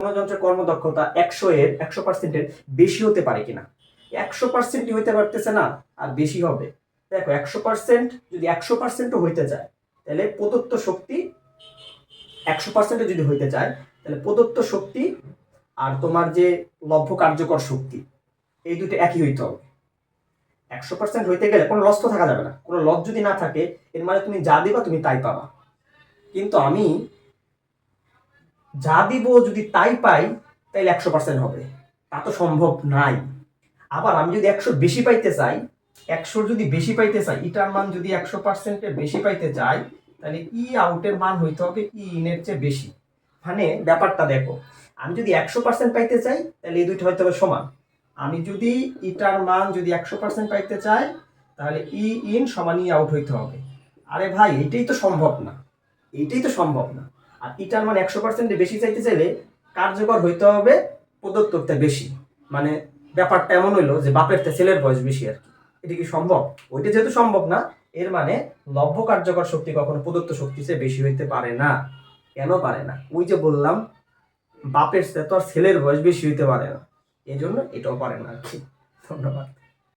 কোনো যন্ত্রের কর্মদক্ষতা একশো এর, একশো পার্সেন্টের বেশি হতে পারে কিনা? একশো পার্সেন্টই হইতে পারতেছে না, আর বেশি হবে। দেখো, একশো পার্সেন্ট যদি একশো পার্সেন্টও হইতে যায়, তাহলে প্রদত্ত শক্তি একশো পার্সেন্টে যদি হইতে চায় তাহলে প্রদত্ত শক্তি আর তোমার যে লভ্য কার্যকর শক্তি, এই দুটো একই হইতে হবে। একশো পার্সেন্ট হইতে গেলে কোনো লস তো থাকা যাবে না। কোনো লস যদি না থাকে, এর মানে তুমি যা দিবা তুমি তাই পাবা। কিন্তু আমি যা দিব যদি তাই পাই তাহলে একশো পার্সেন্ট হবে। তা তো সম্ভব নাই। আবার আমি যদি একশো বেশি পাইতে চাই, একশোর যদি বেশি পাইতে চাই, ইটার মান যদি একশো পার্সেন্টের বেশি পাইতে চাই তাহলে ই আউটের মান হইতে হবে ই ইনের চেয়ে বেশি। মানে ব্যাপারটা দেখো, আমি যদি একশো পার্সেন্ট পাইতে চাই তাহলে এই দুইটা হইতে হবে সমান। আমি যদি ইটার মান যদি একশো পার্সেন্ট পাইতে চাই, তাহলে ই ইন সমান ই আউট হইতে হবে। আরে ভাই, এইটাই তো সম্ভব না। এইটাই তো সম্ভব না। আর ইটার মান একশো পার্সেন্টে বেশি চাইতে চাইলে কার্যকর হইতে হবে প্রদত্তটা বেশি। মানে ব্যাপারটা এমন হইল যে বাপের তে ছেলের বয়স বেশি আর কি। এটা কি সম্ভব? ওইটা যেহেতু সম্ভব না, এর মানে লভ্য কার্যকর শক্তি কখনো প্রদত্ত শক্তি চেয়ে বেশি হইতে পারে না। কেন পারে না? ওই যে বললাম, বাপের চেয়ে তো আর ছেলের বয়স বেশি হইতে পারে না। এই জন্য এটাও পারে না আর কি। ধন্যবাদ।